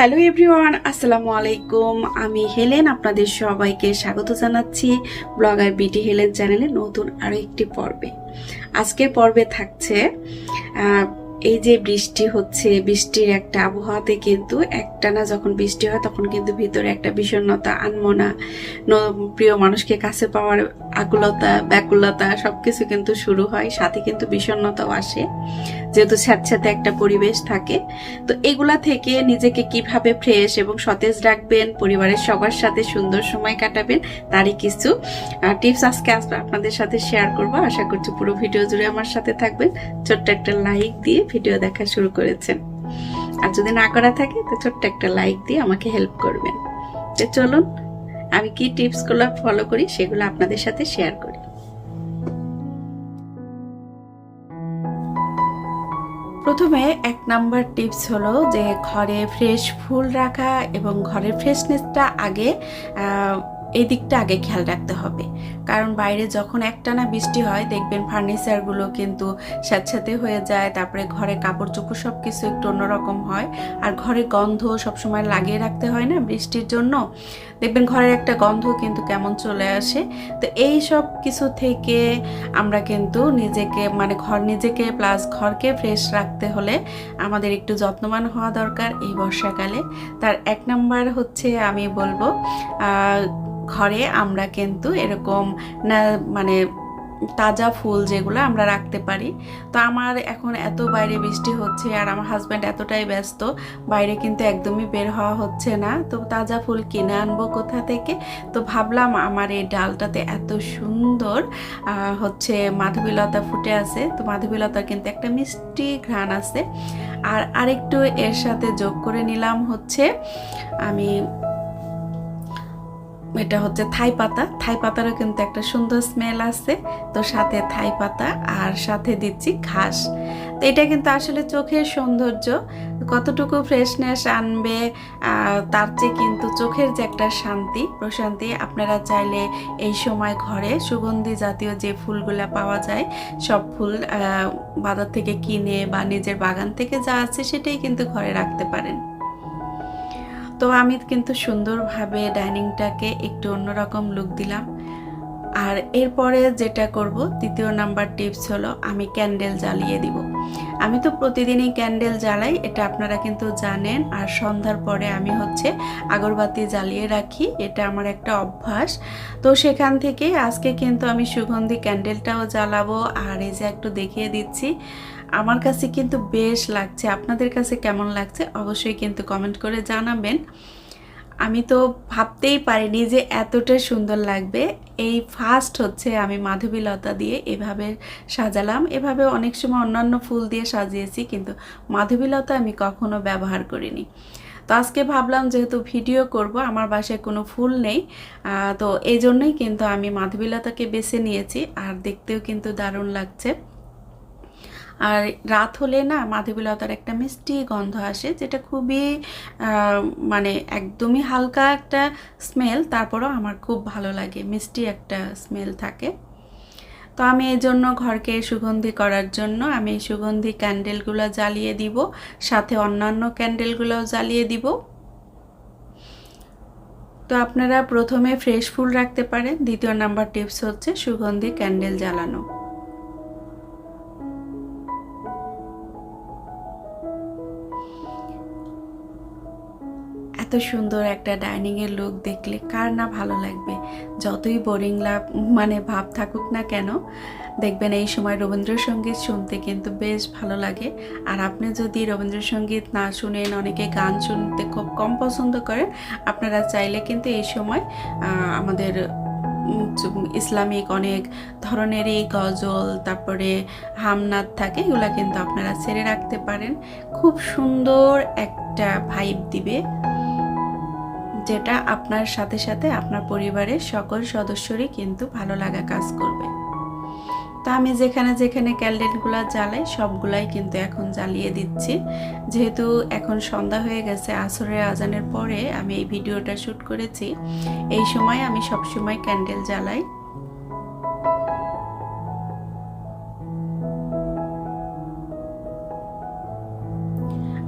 Hello everyone, আসসালামু আলাইকুম। আমি হেলেন, আপনাদের সবাইকে স্বাগত জানাচ্ছি ব্লগার বিটি হেলেন চ্যানেলে নতুন আরও একটি পর্বে। আজকের পর্বে থাকছে এই যে বৃষ্টি হচ্ছে, বৃষ্টির একটা আবহাওয়াতে কিন্তু একটানা যখন বৃষ্টি হয়, তখন কিন্তু ভিতরে একটা বিষণ্ণতা, আনমনা প্রিয় মানুষকে কাছে পাওয়ার আকুলতা, ব্যাকুলতা সবকিছু কিন্তু শুরু হয়। সাথে কিন্তু বিষণ্ণতাও আসে। যেহেতু স্যাঁতস্যাঁতে একটা পরিবেশ থাকে। তো এগুলা থেকে নিজেকে কীভাবে ফ্রেশ এবং সতেজ রাখবেন, পরিবারের সবার সাথে সুন্দর সময় কাটাবেন, তারই কিছু টিপস আজকে আস- আপনাদের সাথে শেয়ার করব। আশা করছি পুরো ভিডিও জুড়ে আমার সাথে থাকবেন। ছোট্ট একটা লাইক দিয়ে ভিডিও দেখা শুরু করেছেন আর যদি না করা থাকে, তো ছোট্ট একটা লাইক দিয়ে আমাকে হেল্প করবেন। তো চলুন, আমি কি টিপসগুলো ফলো করি, সেগুলো আপনাদের সাথে শেয়ার করি। প্রথমে এক নাম্বার টিপস হলো যে, ঘরে ফ্রেশ ফুল রাখা এবং ঘরের ফ্রেশনেসটা আগে এই দিকটা আগে খেয়াল রাখতে হবে। কারণ বাইরে যখন একটানা বৃষ্টি হয়, দেখবেন ফার্নিচারগুলো কিন্তু স্যাঁতস্যাঁতে হয়ে যায়, তারপরে ঘরে কাপড় চোপড় সব কিছু একটু অন্যরকম হয়। আর ঘরে গন্ধ সবসময় লাগিয়ে রাখতে হয় না বৃষ্টির জন্য। দেখবেন ঘরের একটা গন্ধ কিন্তু কেমন চলে আসে। তো এই সব কিছু থেকে আমরা কিন্তু নিজেকে মানে ঘর নিজেকে প্লাস ঘরকে ফ্রেশ রাখতে হলে আমাদের একটু যত্নবান হওয়া দরকার এই বর্ষাকালে। তার এক নাম্বার হচ্ছে আমি বলব ঘরে আমরা কিন্তু এরকম না মানে তাজা ফুল যেগুলো আমরা রাখতে পারি। তো আমার এখন এত বাইরে বৃষ্টি হচ্ছে আর আমার হাজব্যান্ড এতটাই ব্যস্ত, বাইরে কিন্তু একদমই বের হওয়া হচ্ছে না। তো তাজা ফুল কিনে আনব কোথা থেকে? তো ভাবলাম আমার এই ডালটাতে এত সুন্দর হচ্ছে মাধবীলতা ফুটে আছে। তো মাধবীলতার কিন্তু একটা মিষ্টি ঘ্রাণ আছে। আর আরেকটু এর সাথে যোগ করে নিলাম হচ্ছে, আমি এটা হচ্ছে থাই পাতা। থাই পাতারও কিন্তু একটা সুন্দর স্মেল আছে। তো সাথে থাই পাতা আর সাথে দিচ্ছি ঘাস। তো এটা কিন্তু আসলে চোখের সৌন্দর্য। কতটুকু ফ্রেশনেস আনবে তার চেয়ে কিন্তু চোখের যে একটা শান্তি, প্রশান্তি, আপনারা চাইলে এই সময় ঘরে সুগন্ধি জাতীয় যে ফুলগুলা পাওয়া যায়, সব ফুল বাজার থেকে কিনে বা নিজের বাগান থেকে যা আছে সেটাই কিন্তু ঘরে রাখতে পারেন। তো আমি কিন্তু সুন্দরভাবে ডাইনিংটাকে একটু অন্যরকম লুক দিলাম। আর এরপরে যেটা করব, তৃতীয় নাম্বার টিপস হলো আমি ক্যান্ডেল জ্বালিয়ে দিব। আমি তো প্রতিদিনই ক্যান্ডেল জ্বালাই, এটা আপনারা কিন্তু জানেন। আর সন্ধ্যার পরে আমি হচ্ছে আগরবাতি জ্বালিয়ে রাখি, এটা আমার একটা অভ্যাস। তো সেখান থেকে আজকে কিন্তু আমি সুগন্ধি ক্যান্ডেলটাও জ্বালাবো। আর এই যে একটু দেখিয়ে দিচ্ছি আমার কাছে কিন্তু বেশ লাগছে। আপনাদের কাছে কেমন লাগছে অবশ্যই কিন্তু কমেন্ট করে জানাবেন। আমি তো ভাবতেই পারিনি যে এতটা সুন্দর লাগবে। এই ফার্স্ট হচ্ছে আমি মাধবীলতা দিয়ে এভাবে সাজালাম। এভাবে অনেক সময় অন্যান্য ফুল দিয়ে সাজিয়েছি কিন্তু মাধবীলতা আমি কখনো ব্যবহার করিনি। তো আজকে ভাবলাম যেহেতু ভিডিও করব, আমার বাসায় কোনো ফুল নেই তো এই জন্যই কিন্তু আমি মাধবীলতাকে বেছে নিয়েছি। আর দেখতেও কিন্তু দারুণ লাগছে। আর রাত হলে না মাধবীলতার একটা মিষ্টি গন্ধ আসে, যেটা খুবই মানে একদমই হালকা একটা স্মেল তারপরও আমার খুব ভালো লাগে, মিষ্টি একটা স্মেল থাকে। তো আমি এই জন্য ঘরকে সুগন্ধি করার জন্য আমি সুগন্ধি ক্যান্ডেলগুলো জ্বালিয়ে দিব, সাথে অন্যান্য ক্যান্ডেলগুলোও জ্বালিয়ে দিব। তো আপনারা প্রথমে ফ্রেশ ফুল রাখতে পারেন, দ্বিতীয় নাম্বার টিপস হচ্ছে সুগন্ধি ক্যান্ডেল জ্বালানো। এত সুন্দর একটা ডাইনিং এর লুক দেখলে কার না ভালো লাগবে? যতই বোরিং লাভ মানে ভাব থাকুক না কেন, দেখবেন এই সময় রবীন্দ্রসঙ্গীত শুনতে কিন্তু বেশ ভালো লাগে। আর আপনি যদি রবীন্দ্রসঙ্গীত না শুনেন, অনেকে গান শুনতে খুব কম পছন্দ করেন, আপনারা চাইলে কিন্তু এই সময় আমাদের ইসলামিক অনেক ধরনেরই গজল, তারপরে হামনাদ থাকে, এগুলা কিন্তু আপনারা ছেড়ে রাখতে পারেন। খুব সুন্দর একটা ভাইব দিবে। যেটা আপনার সাথে সাথে আপনার পরিবারের সকল সদস্যরই কিন্তু ভালো লাগা কাজ করবে। তা আমি যেখানে যেখানে ক্যান্ডেলগুলো জ্বালাই, সবগুলাই কিন্তু এখন জ্বালিয়ে দিচ্ছি। যেহেতু এখন সন্ধ্যা হয়ে গেছে, আসরের আজানের পরে আমি এই ভিডিওটা শ্যুট করেছি। এই সময় আমি সব সময় ক্যান্ডেল জ্বালাই।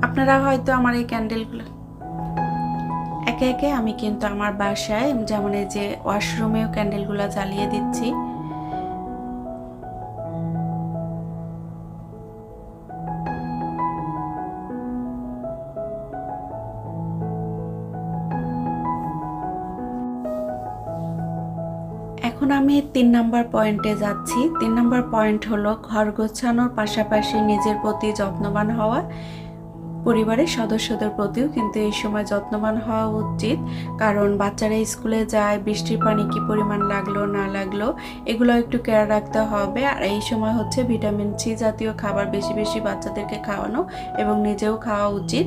আপনারা হয়তো আমার এই ক্যান্ডেলগুলো একে একে আমি কিন্তু আমার বাসায় যেমন এই যে ওয়াশরুমেও ক্যান্ডেলগুলো জ্বালিয়ে দিচ্ছি। এখন আমি তিন নাম্বার পয়েন্টে যাচ্ছি। তিন নাম্বার পয়েন্ট হলো ঘর গোছানোর পাশাপাশি নিজের প্রতি যত্নবান হওয়া। পরিবারের সদস্যদের প্রতিও কিন্তু এই সময় যত্নবান হওয়া উচিত। কারণ বাচ্চারা স্কুলে যায়, বৃষ্টির পানি কি পরিমাণ লাগল, না লাগল, এগুলো একটু কেয়ার রাখতে হবে। আর এই সময় হচ্ছে ভিটামিন সি জাতীয় খাবার বেশি বেশি বাচ্চাদেরকে খাওয়ানো এবং নিজেও খাওয়া উচিত।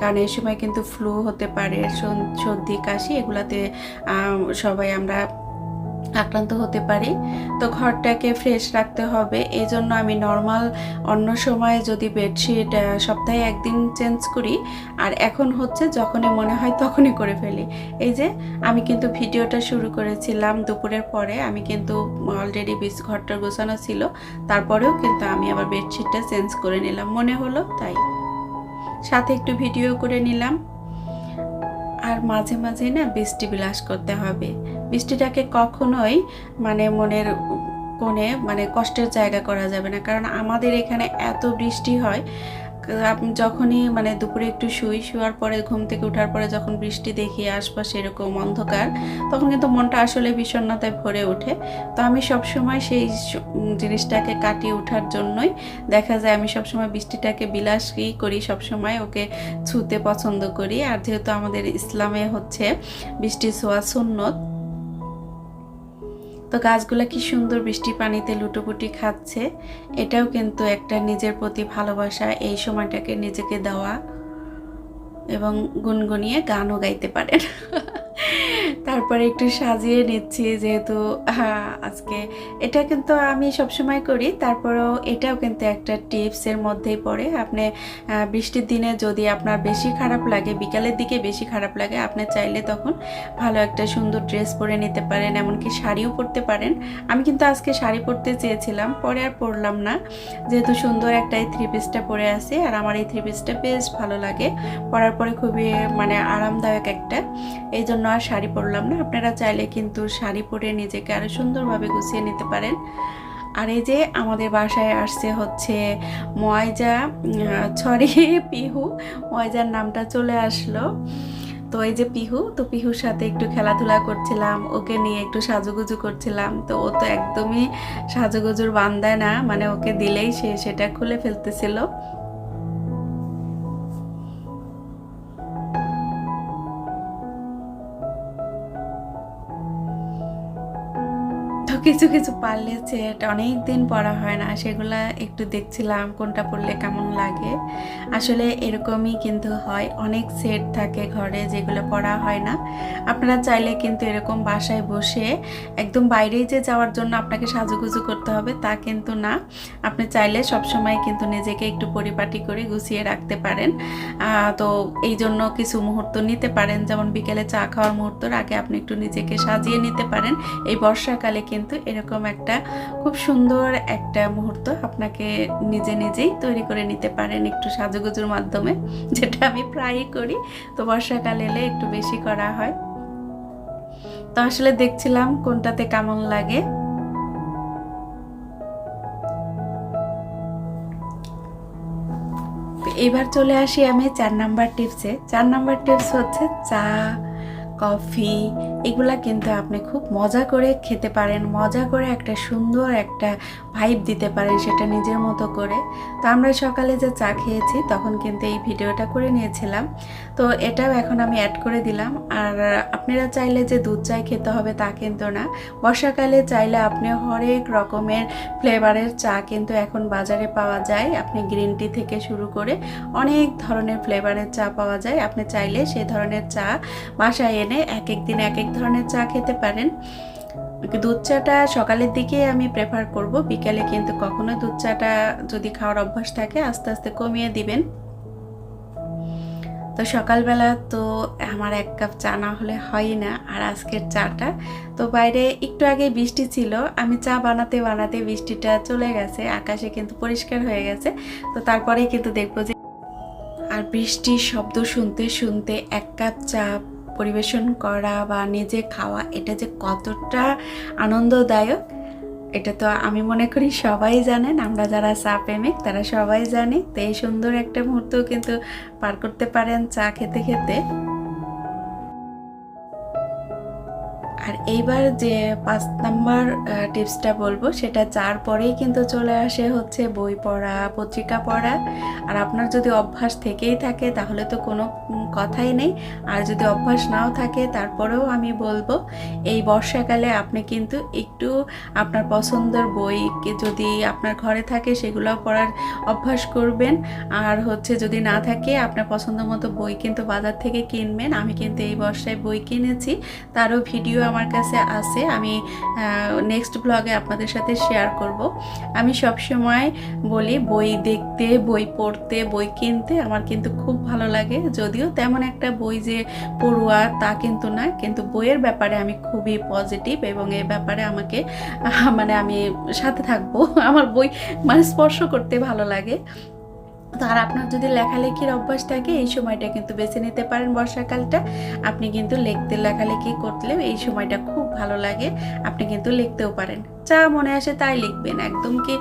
কারণ এই সময় কিন্তু ফ্লু হতে পারে সর্দি, কাশি, এগুলাতে সবাই আমরা আক্রান্ত হতে পারি। তো ঘরটাকে ফ্রেশ রাখতে হবে। এই জন্য আমি নর্মাল অন্য সময় যদি বেডশিট সপ্তাহে একদিন চেঞ্জ করি, আর এখন হচ্ছে যখনই মনে হয় তখনই করে ফেলি। এই যে, আমি কিন্তু ভিডিওটা শুরু করেছিলাম দুপুরের পরে, আমি কিন্তু অলরেডি বিছ ঘরটা গোছানো ছিল। তারপরেও কিন্তু আমি আবার বেডশিটটা চেঞ্জ করে নিলাম। মনে হলো তাই। সাথে একটু ভিডিও করে নিলাম। আর মাঝে মাঝে না বৃষ্টি বিলাস করতে হবে। বৃষ্টিটাকে কখনোই মানে মনের কোণে মানে কষ্টের জায়গা করা যাবে না। কারণ আমাদের এখানে এত বৃষ্টি হয় যখনই মানে দুপুরে একটু শুই, শুয়ার পরে, ঘুম থেকে ওঠার পরে যখন বৃষ্টি দেখি, আশপাশে এরকম অন্ধকার, তখন কিন্তু মনটা আসলে বিষণ্ণতায় ভরে ওঠে। তো আমি সব সময় সেই জিনিসটাকে কাটিয়ে ওঠার জন্যই দেখা যায় আমি সবসময় বৃষ্টিটাকে বিলাসই করি, সবসময় ওকে ছুতে পছন্দ করি। আর যেহেতু আমাদের ইসলামে হচ্ছে বৃষ্টি ছোঁয়া সুন্নত তো গাছগুলো কি সুন্দর বৃষ্টি পানিতে লুটোপুটি খাচ্ছে, এটাও কিন্তু একটা নিজের প্রতি ভালোবাসা, এই সময়টাকে নিজেকে দেওয়া এবং গুনগুনিয়ে গানও গাইতে পারেন। তারপরে একটু সাজিয়ে নিচ্ছি যেহেতু হ্যাঁ, আজকে এটা কিন্তু আমি সবসময় করি। তারপরেও এটাও কিন্তু একটা টিপসের মধ্যেই পড়ে। আপনি বৃষ্টির দিনে যদি আপনার বেশি খারাপ লাগে বিকালের দিকে বেশি খারাপ লাগে আপনি চাইলে তখন ভালো একটা সুন্দর ড্রেস পরে নিতে পারেন এমনকি শাড়িও পরতে পারেন। আমি কিন্তু আজকে শাড়ি পরতে চেয়েছিলাম পরে আর পরলাম না। যেহেতু সুন্দর একটা এই থ্রি পিসটা পরে আছে আর আমার এই থ্রি পিসটা বেশ ভালো লাগে। পরার পরে খুবই মানে আরামদায়ক একটা। এই জন্য আর শাড়ি পরলাম না, আপনারা চাইলে কিন্তু শাড়ি পরে নিজেকে আরও সুন্দরভাবে গুছিয়ে নিতে পারেন। আর এই যে আমাদের বাসায় আসছে হচ্ছে ময়জা সরি, পিহু, ময়জার নামটা চলে আসলো। তো এই যে পিহু, তো পিহুর সাথে একটু খেলাধুলা করছিলাম, ওকে নিয়ে একটু সাজুগুজু করছিলাম। তো ও তো একদমই সাজুগুজুর বান্দায় না মানে ওকে দিলেই সে সেটা খুলে ফেলতেছিল। তো কিছু কিছু পারলে সেট অনেক দিন পড়া হয় না, সেগুলো একটু দেখছিলাম, কোনটা পড়লে কেমন লাগে। আসলে এরকমই কিন্তু হয়, অনেক সেট থাকে ঘরে যেগুলো পড়া হয় না। আপনারা চাইলে কিন্তু এরকম বাসায় বসে একদম বাইরেই যে যাওয়ার জন্য আপনাকে সাজুগুজু করতে হবে তা কিন্তু না। আপনি চাইলে সবসময় কিন্তু নিজেকে একটু পরিপাটি করে গুছিয়ে রাখতে পারেন। তো এই জন্য কিছু মুহূর্ত নিতে পারেন। যেমন বিকেলে চা খাওয়ার মুহূর্তর আগে আপনি একটু নিজেকে সাজিয়ে নিতে পারেন। এই বর্ষাকালে কিন্তু এরকম একটা খুব সুন্দর একটা মুহূর্ত আপনাকে নিজে নিজেই তৈরি করে নিতে পারেন একটু সাজুগুজুর মাধ্যমে, যেটা আমি প্রায়ই করি। তো বর্ষাকাল এলে একটু বেশি করা হয়। তো আসলে দেখছিলাম কোনটাতে কেমন লাগে। এবার চলে আসি আমি চার নাম্বার টিপসে। চার নাম্বার টিপস হচ্ছে চা, কফি, এগুলা কিন্তু আপনি খুব মজা করে খেতে পারেন। মজা করে একটা সুন্দর একটা ভাইব দিতে পারেন সেটা নিজের মতো করে। তো আমরা সকালে যে চা খেয়েছি তখন কিন্তু এই ভিডিওটা করে নিয়েছিলাম। তো এটাও এখন আমি অ্যাড করে দিলাম। আর আপনারা চাইলে যে দুধ চাই খেতে হবে তা কিন্তু না। বর্ষাকালে চাইলে আপনি হরেক রকমের ফ্লেভারের চা কিন্তু এখন বাজারে পাওয়া যায়। আপনি গ্রিন টি থেকে শুরু করে অনেক ধরনের ফ্লেভারের চা পাওয়া যায়। আপনি চাইলে সেই ধরনের চা বাসায় এনে এক এক দিন এক এক ধরনের চা খেতে পারেন। দুধ চাটা সকালের দিকে আমি প্রেফার করব। বিকালে কিন্তু কখনো দুধ চাটা যদি খাওয়ার অভ্যাস থাকে, আস্তে আস্তে কমিয়ে দিবেন। তো সকালবেলা তো আমার এক কাপ চা না হলে হয় না, আর আজকের চাটা। তো বাইরে একটু আগে বৃষ্টি ছিল, আমি চা বানাতে বানাতে বৃষ্টিটা চলে গেছে, আকাশে কিন্তু পরিষ্কার হয়ে গেছে। তো তারপরেই কিন্তু দেখব যে, আর বৃষ্টির শব্দ শুনতে শুনতে এক কাপ চা পরিবেশন করা বা নিজে খাওয়া এটা যে কতটা আনন্দদায়ক, এটা তো আমি মনে করি সবাই জানেন। আমরা যারা চা প্রেমিক, তারা সবাই জানি। তো এই সুন্দর একটা মুহূর্ত কিন্তু পার করতে পারেন চা খেতে খেতে। আর এইবার যে পাঁচ নাম্বার টিপসটা বলব, সেটা চার পরেই কিন্তু চলে আসে হচ্ছে বই পড়া, পত্রিকা পড়া। আর আপনার যদি অভ্যাস থেকেই থাকে, তাহলে তো কোনো কথাই নেই। আর যদি অভ্যাস নাও থাকে, তারপরেও আমি বলব, এই বর্ষাকালে আপনি কিন্তু একটু আপনার পছন্দের বই যদি আপনার ঘরে থাকে সেগুলো পড়ার অভ্যাস করবেন। আর হচ্ছে যদি না থাকে, আপনার পছন্দ মতো বই কিন্তু বাজার থেকে কিনবেন। আমি কিন্তু এই বর্ষায় বই কিনেছি। তারও ভিডিও আমার কাছে আছে, আমি নেক্সট ব্লগে আপনাদের সাথে শেয়ার করব। আমি সব সময় বলি, বই দেখতে, বই পড়তে, বই কিনতে আমার কিন্তু খুব ভালো লাগে। যদিও তেমন একটা বই যে পড়ুয়া তা কিন্তু না, কিন্তু বইয়ের ব্যাপারে আমি খুবই পজিটিভ এবং এ ব্যাপারে আমাকে মানে আমি সাথে থাকব। আমার বই মানে স্পর্শ করতে ভালো লাগে। আর আপনার যদি লেখালেখির অভ্যাস থাকে, এই সময়টা কিন্তু বেছে নিতে পারেন বর্ষাকালটা। আপনি কিন্তু লিখতে, লেখালেখি করলে এই সময়টা খুব ভালো লাগে। আপনি কিন্তু লিখতেও পারেন। যা মনে আসে তাই লিখবেন। একদম কি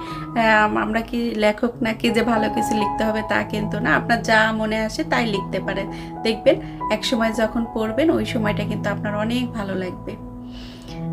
আমরা কি লেখক নাকি যে ভালো কিছু লিখতে হবে তা কিন্তু না। আপনার যা মনে আসে তাই লিখতে পারেন। দেখবেন, এক সময় যখন পড়বেন, ওই সময়টা কিন্তু আপনার অনেক ভালো লাগবে।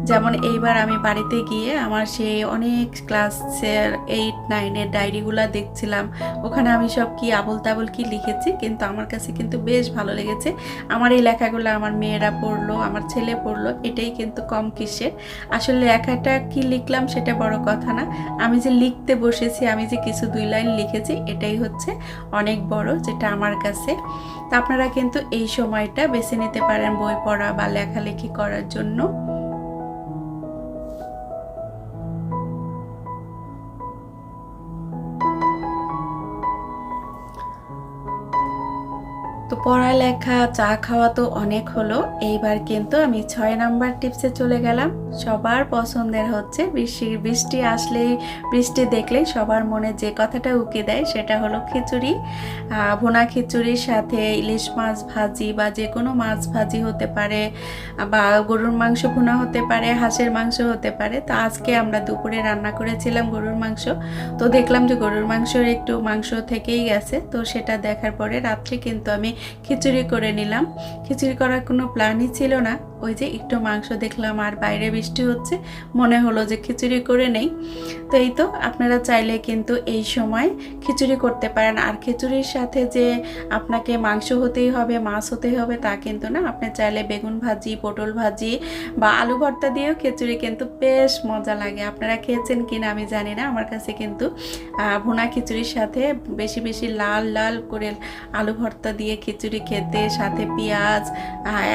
যেমন এইবার আমি বাড়িতে গিয়ে আমার সেই অনেক ক্লাসের এইট নাইনের ডায়েরিগুলো দেখছিলাম। ওখানে আমি সব কি আবল তাবল কি লিখেছি, কিন্তু আমার কাছে কিন্তু বেশ ভালো লেগেছে। আমার এই লেখাগুলো আমার মেয়েরা পড়ল, আমার ছেলে পড়ল, এটাই কিন্তু কম কিসের। আসলে লেখাটা কি লিখলাম সেটা বড় কথা না। আমি যে লিখতে বসেছি, আমি যে কিছু দুই লাইন লিখেছি, এটাই হচ্ছে অনেক বড় যেটা আমার কাছে। তা আপনারা কিন্তু এই সময়টা বেছে নিতে পারেন বই পড়া বা লেখালেখি করার জন্য। পড়ালেখা চা খাওয়া তো অনেক হলো। এইবার কিন্তু আমি ছয় নাম্বার টিপসে চলে গেলাম। সবার পছন্দের হচ্ছে। বৃষ্টি বৃষ্টি আসলেই, বৃষ্টি দেখলেই সবার মনে যে কথাটা উকে দেয় সেটা হলো খিচুড়ি। ভোনা খিচুড়ির সাথে ইলিশ মাছ ভাজি বা যে কোনো মাছ ভাজি হতে পারে, বা গরুর মাংস ভুনা হতে পারে, হাঁসের মাংস হতে পারে। তো আজকে আমরা দুপুরে রান্না করেছিলাম গরুর মাংস। তো দেখলাম যে গরুর মাংসের একটু মাংস থেকেই গেছে। তো সেটা দেখার পরে রাত্রে কিন্তু আমি খিচুড়ি করে নিলাম। খিচুড়ি করার কোনো প্ল্যানই ছিল না। ওই যে একটু মাংস দেখলাম আর বাইরে বৃষ্টি হচ্ছে, মনে হলো যে খিচুড়ি করে নেই। তো এই তো আপনারা চাইলে কিন্তু এই সময় খিচুড়ি করতে পারেন। আর খিচুড়ির সাথে যে আপনাকে মাংস হতেই হবে, মাছ হতেই হবে, তা কিন্তু না। আপনি চাইলে বেগুন ভাজি, পটল ভাজি বা আলু ভর্তা দিয়েও খিচুড়ি কিন্তু বেশ মজা লাগে। আপনারা খেয়েছেন কিনা আমি জানি না। আমার কাছে কিন্তু ভুনা খিচুড়ির সাথে বেশি বেশি লাল লাল করে আলু ভর্তা দিয়ে খিচুড়ি খেতে, সাথে পেঁয়াজ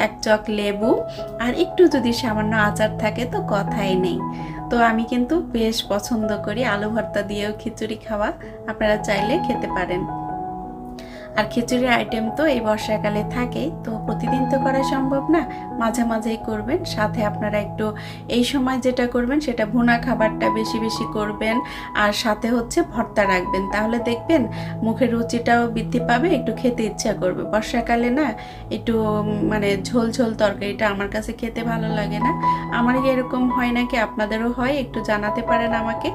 এক চক লেবু আর একটু যদি সামান্য আচার থাকে তো কথাই নেই। তো আমি কিন্তু বেশ পছন্দ করি আলু ভর্তা দিয়েও খিচুড়ি খাওয়া। আপনারা চাইলে খেতে পারেন। আর খিচুড়ির আইটেম তো এই বর্ষাকালে থাকেই, তো প্রতিদিন তো করা সম্ভব না। মাঝে মাঝেই করবেন, সাথে আপনারা একটু এই সময় যেটা করবেন সেটা ভুনা খাবারটা বেশি বেশি করবেন, আর সাথে হচ্ছে ভর্তা রাখবেন। তাহলে দেখবেন মুখের রুচিটাও বৃদ্ধি পাবে, একটু খেতে ইচ্ছা করবে। বর্ষাকালে না, একটু মানে ঝোল ঝোল তরকারিটা আমার কাছে খেতে ভালো লাগে না। আমার এরকম হয় নাকি? আপনাদেরও হয়? একটু জানাতে পারেন আমাকে।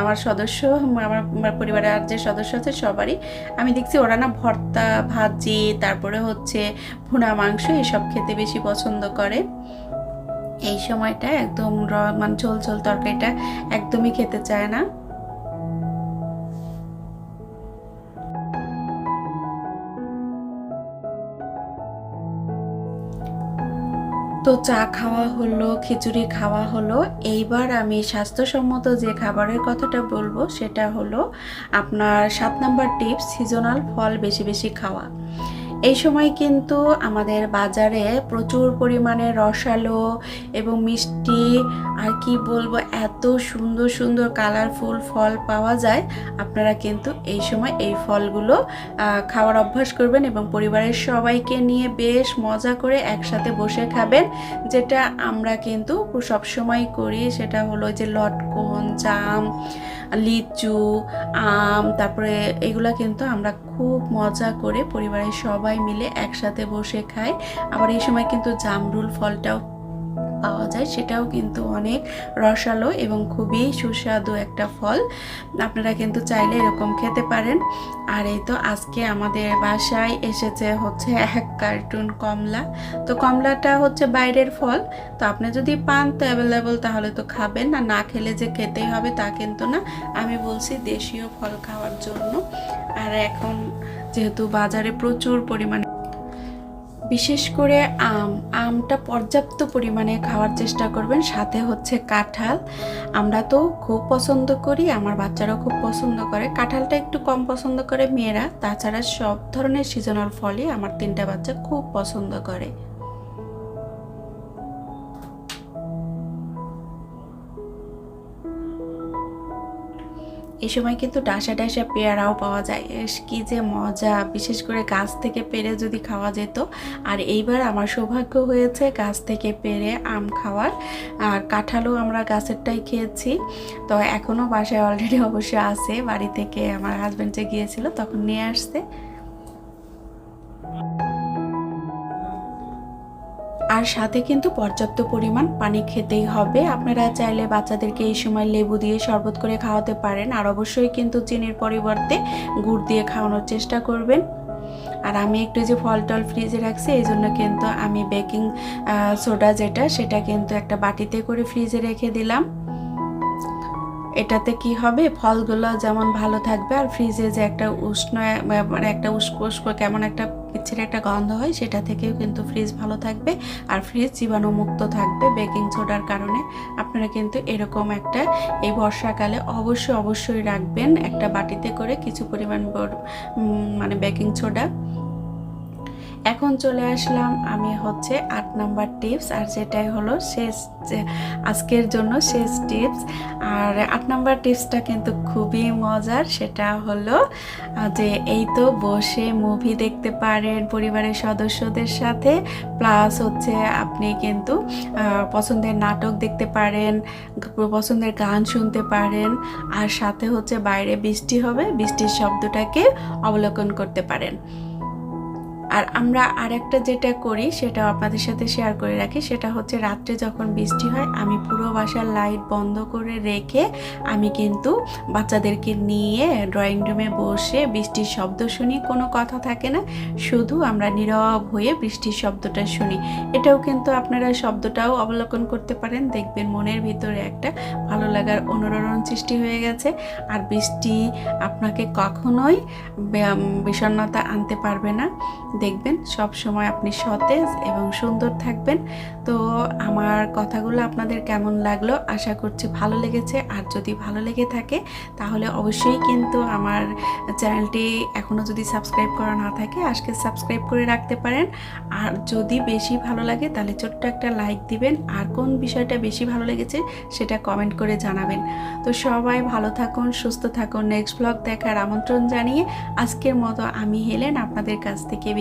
আমার সদস্য আমার পরিবারের আর যে সদস্য আছে সবারই। আমি দেখছি ওরা না ভর্তা ভাজি, তারপরে হচ্ছে ভুনা মাংস এসব খেতে বেশি পছন্দ করে। এই সময়টা একদম মানে ঝোল ঝোল তরকারিটা একদমই খেতে চায় না। তো চা খাওয়া হলো, খিচুড়ি খাওয়া হলো। এইবার আমি স্বাস্থ্যসম্মত যে খাবারের কথাটা বলব, সেটা হলো আপনার সাত নাম্বার টিপস, সিজনাল ফল বেশি বেশি খাওয়া। এই সময় কিন্তু আমাদের বাজারে প্রচুর পরিমাণে রসালো এবং মিষ্টি, আর কি বলব, এত সুন্দর সুন্দর কালারফুল ফল পাওয়া যায়। আপনারা কিন্তু এই সময় এই ফলগুলো খাওয়ার অভ্যাস করবেন এবং পরিবারের সবাইকে নিয়ে বেশ মজা করে একসাথে বসে খাবেন। যেটা আমরা কিন্তু সবসময় করি, সেটা হলো যে লটকন, জাম লিচু, আম, তারপরে এগুলা কিন্তু আমরা খুব মজা করে পরিবারের সবাই মিলে একসাথে বসে খাই। আবার এই সময় কিন্তু জামরুল ফলটাও পাওয়া যায়, সেটাও কিন্তু অনেক রসালো এবং খুবই সুস্বাদু একটা ফল। আপনারা কিন্তু চাইলে এরকম খেতে পারেন। আর এই তো আজকে আমাদের বাসায় এসেছে হচ্ছে এক কার্টুন কমলা। তো কমলাটা হচ্ছে বাইরের ফল। তো আপনি যদি পান তো অ্যাভেলেবল তাহলে তো খাবেন। না না খেলে যে খেতেই হবে তা কিন্তু না। আমি বলছি দেশীয় ফল খাওয়ার জন্য। আর এখন যেহেতু বাজারে প্রচুর পরিমাণে বিশেষ করে আম, আমটা পর্যাপ্ত পরিমাণে খাওয়ার চেষ্টা করবেন। সাথে হচ্ছে কাঁঠাল। আমরা তো খুব পছন্দ করি, আমার বাচ্চারাও খুব পছন্দ করে। কাঁঠালটা একটু কম পছন্দ করে মেয়েরা, তাছাড়া সব ধরনের সিজনাল ফলই আমার তিনটা বাচ্চা খুব পছন্দ করে। এই সময় কিন্তু ডাসা ডাসা পেয়ারাও পাওয়া যায়। কি যে মজা, বিশেষ করে গাছ থেকে পেরে যদি খাওয়া যেত। আর এইবার আমার সৌভাগ্য হয়েছে গাছ থেকে পেরে আম খাওয়ার। আর কাঁঠালও আমরা গাছেরটাই খেয়েছি। তো এখনও বাসায় অলরেডি অবশ্য আছে। বাড়ি থেকে আমার হাজব্যান্ড যে গিয়েছিল তখন নিয়ে আসতে আর সাথে কিন্তু পর্যাপ্ত পরিমাণ পানি খেতেই হবে। আপনারা চাইলে বাচ্চাদেরকে এই সময় লেবু দিয়ে শরবত করে খাওয়াতে পারেন। আর অবশ্যই কিন্তু চিনির পরিবর্তে গুড় দিয়ে খাওয়ানোর চেষ্টা করবেন। আর আমি একটু যে ফল টল ফ্রিজে রাখছি, এই জন্য কিন্তু আমি বেকিং সোডা যেটা, সেটা কিন্তু একটা বাটিতে করে ফ্রিজে রেখে দিলাম। এটাতে কি হবে? ফলগুলো যেমন ভালো থাকবে, আর ফ্রিজে যে একটা উষ্ণ মানে একটা উস্কো কেমন একটা পিচ্ছির একটা গন্ধ হয়, সেটা থেকেও কিন্তু ফ্রিজ ভালো থাকবে। আর ফ্রিজ জীবাণুমুক্ত থাকবে বেকিং সোডার কারণে। আপনারা কিন্তু এরকম একটা এই বর্ষাকালে অবশ্যই অবশ্যই রাখবেন একটা বাটিতে করে কিছু পরিমাণ মানে বেকিং সোডা এখন চলে আসলাম আমি হচ্ছে আট নাম্বার টিপস, আর যেটাই হলো শেষ আজকের জন্য শেষ টিপস। আর আট নাম্বার টিপসটা কিন্তু খুবই মজার, সেটা হলো যে এই তো বসে মুভি দেখতে পারেন পরিবারের সদস্যদের সাথে প্লাস হচ্ছে আপনি কিন্তু পছন্দের নাটক দেখতে পারেন, পছন্দের গান শুনতে পারেন, আর সাথে হচ্ছে বাইরে বৃষ্টি হবে, বৃষ্টির শব্দটাকে অবলোকন করতে পারেন। আর আমরা আরেকটা যেটা করি সেটা আপনাদের সাথে শেয়ার করে রাখি, সেটা হচ্ছে রাত্রে যখন বৃষ্টি হয়, আমি পুরো বাসার লাইট বন্ধ করে রেখে আমি কিন্তু বাচ্চাদেরকে নিয়ে ড্রয়িং রুমে বসে বৃষ্টির শব্দ শুনি, কোনো কথা থাকে না, শুধু আমরা নীরব হয়ে বৃষ্টির শব্দটা শুনি। এটাও কিন্তু আপনারা শব্দটাও অবলোকন করতে পারেন, দেখবেন মনের ভিতরে একটা ভালো লাগার অনুরণন সৃষ্টি হয়ে গেছে। আর বৃষ্টি আপনাকে কখনোই বিষণ্ণতা আনতে পারবে না। দেখবেন, সব সময় আপনি সতেজ এবং সুন্দর থাকবেন। তো আমার কথাগুলো আপনাদের কেমন লাগল? আশা করছি ভালো লেগেছে। আর যদি ভালো লেগে থাকে, তাহলে অবশ্যই কিন্তু আমার চ্যানেলটি এখনও যদি সাবস্ক্রাইব করা না থাকে, আজকে সাবস্ক্রাইব করে রাখতে পারেন। আর যদি বেশি ভালো লাগে, তাহলে ছোট্ট একটা লাইক দিবেন। আর কোন বিষয়টা বেশি ভালো লেগেছে, সেটা কমেন্ট করে জানাবেন। তো সবাই ভালো থাকুন, সুস্থ থাকুন। নেক্সট ব্লগ দেখার আমন্ত্রণ জানিয়ে আজকের মতো আমি হেলেন। আপনাদের কাছ থেকে